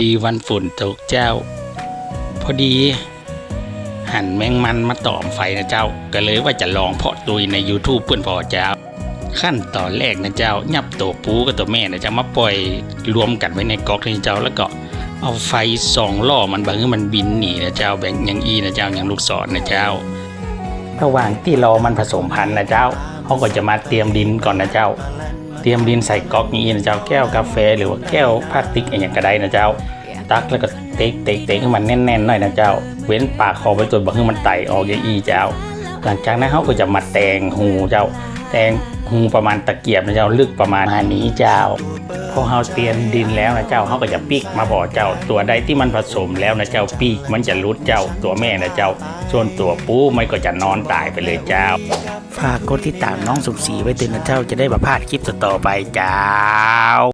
ดีวันฝนตกเจ้า พอดี หั่นแมงมันมาตอมไฟนะเจ้า ก็เลยว่าจะลองเพาะตุยใน YouTube เพื่อนพอเจ้า ขั้นตอนแรกนะเจ้า ยับตัวปูกับตัวแม่นะเจ้ามาปล่อยรวมกันไว้ในก๊อกนี่เจ้าแล้วก็เอาไฟสองล่อมันบางให้มันบินหนีนะเจ้าแบ่งอย่างอีนะเจ้าอย่างลูกศรนะเจ้า ระหว่างที่รอมันผสมพันธุ์นะเจ้าเขาก็จะมาเตรียมดินก่อนนะเจ้า เตรียมดินใส่ก๊อกนี้นะเจ้าแก้วกาแฟหรือว่าแก้วพลาสติกอะไรอย่างก็ไดนะเจ้า ตักแล้วก็เตะเตะเตะให้มันแน่นๆหน่อยนะเจ้า เว้นปากคอไว้ตัวบางทีมันไต่ออกอย่างอีเจ้า หลังจากนั้นเขาก็จะมาแตงหูเจ้า แตงหูประมาณตะเกียบนะเจ้าลึกประมาณนี้เจ้าพอเฮาเตรียมดินแล้วนะเจ้าเขาก็จะปีกมาบ่อเจ้า ตัวใดที่มันผสมแล้วนะเจ้าปีกมันจะรุดเจ้าตัวแม่นะเจ้า ส่วนตัวปูมันก็จะนอนตายไปเลยเจ้า ฝากกดติดตามน้องสมศรีไว้เตือนนะเจ้าจะได้ประพลาดคลิปต่อไปเจ้า